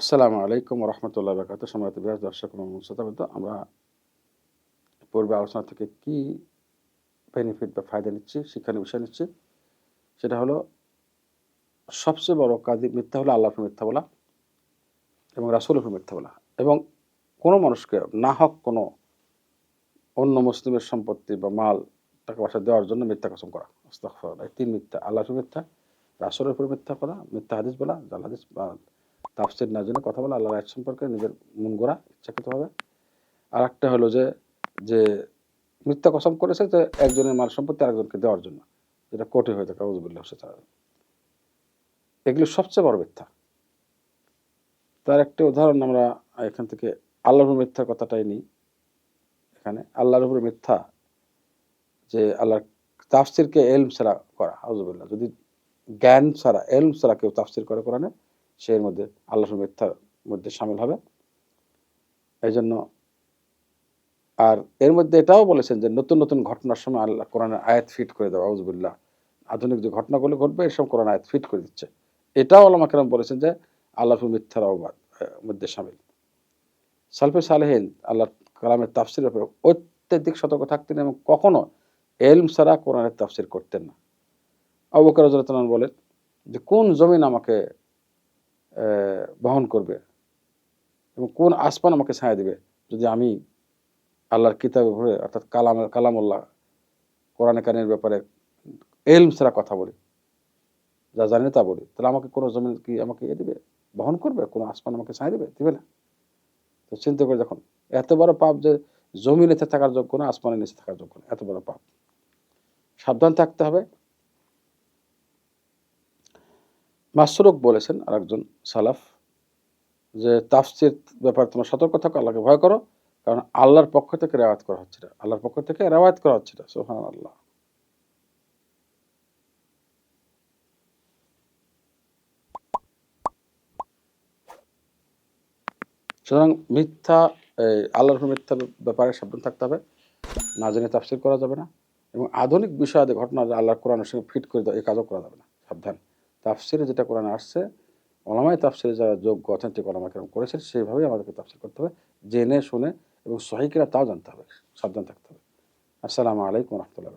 আসসালামু আলাইকুম রহমতুল্লাহ বরকাত সময়ত বিহার দর্শক শ্রোতাবৃন্দ আমরা পূর্বে আলোচনা থেকে কি বেনিফিট বা ফায়দা নিচ্ছি, শিক্ষণীয় বিষয় নিচ্ছি, সেটা হলো সবচেয়ে বড় কাজ মিথ্যা হলো আল্লাহ মিথ্যা বলা এবং রাসুল মিথ্যা বলা এবং কোনো মানুষকে না হক কোনো অন্য মুসলিমের সম্পত্তি বা মাল টাকা পয়সা দেওয়ার জন্য মিথ্যা কসম করা। এই তিন মিথ্যা, আল্লাহর মিথ্যা, রাসুলের উপর মিথ্যা করা মিথ্যা হাদিস বলা, জাল হাদিস বা তাফসির না জন্য কথা বলা আল্লাহ রায় সম্পর্কে নিজের মন গড়া ইচ্ছাকৃতভাবে আর একটা হলো যে যে মিথ্যা কসম করেছে যে একজনের মাল সম্পত্তি আরেকজনকে দেওয়ার জন্য, যেটা কোর্টে হয়ে থাকে আউজুবিল্লাহ এগুলো সবচেয়ে বড় মিথ্যা। তার একটা উদাহরণ আমরা এখান থেকে আল্লাহর মিথ্যার কথাটাই নিই। এখানে আল্লাহর উপর মিথ্যা যে আল্লাহর তাফসিরকে এলম ছাড়া করা আউজুবিল্লাহ যদি জ্ঞান ছাড়া, এলম ছাড়া কেউ তাফসির করে কোরআনে সে এর মধ্যে, আল্লাহর মিথ্যার মধ্যে সামিল হবে। এই জন্য আর এর মধ্যে এটাও বলেছেন যে, নতুন নতুন ঘটনার সময় আল্লাহ কোরআনের আয়াত ফিট করে দেওয়া আউজবিল্লাহ আধুনিক যে ঘটনাগুলো ঘটবে, এসব কোরআন আয়াত ফিট করে দিচ্ছে। এটাও আল্লাহ কেরাম বলেছেন যে, আল্লাহর মিথ্যার মধ্যে সামিল। সালফে সালেহিন আল্লাহ কালামের তাফসির ব্যাপারে অত্যধিক সতর্ক থাকতেন এবং কখনো এলম ছাড়া কোরআনের তাফসির করতেন না। অবকার বলেন যে, কোন জমিন আমাকে বহন করবে এবং কোন আসমান আমাকে ছায়া দেবে যদি আমি আল্লাহর কিতাবে ভরে, অর্থাৎ কালাম, কালামুল্লাহ, কোরআনে কানের ব্যাপারে এলম ছাড়া কথা বলি, যা জানি তা বলি, তাহলে আমাকে কোনো জমিন কি আমাকে ইয়ে দেবে? বহন করবে? কোনো আসমান আমাকে ছায়া দেবে? দিবে না। তো চিন্তা করে দেখুন, এত বড় পাপ যে জমিনেতে থাকার যোগ্য না আসমানের নিচে থাকার যোগ্য না, এত বড় পাপ। সাবধান থাকতে হবে। মাসরুক বলেছেন আরেকজন সালাফ যে তাফসির ব্যাপারে তোমরা সতর্ক থাকো, আল্লাহকে ভয় করো, কারণ আল্লাহর পক্ষ থেকে রেওয়াত করা হচ্ছে না আল্লাহর পক্ষ থেকে রেওয়ায়ত করা হচ্ছে না সোহান আল্লাহ সুতরাং মিথ্যা আল্লাহর মিথ্যার ব্যাপারে সাবধান থাকতে হবে, না জেনে তাফসির করা যাবে না, এবং আধুনিক বিষয়াদি ঘটনা যে আল্লাহর কোরআনের সঙ্গে ফিট করে দেওয়া, এই কাজও করা যাবে না, সাবধান। তাফসিরে যেটা কোরআন আসছে ওলামায় তাফসিরে যারা যোগ্য অথেন্টিক ওলামা কেরম করেছেন, সেইভাবেই আমাদেরকে তাফসির করতে হবে, জেনে, শুনে এবং সহিকেরা তাও জানতে হবে, সাবধান থাকতে হবে। আসসালামু আলাইকুম রহমতুল্লাহ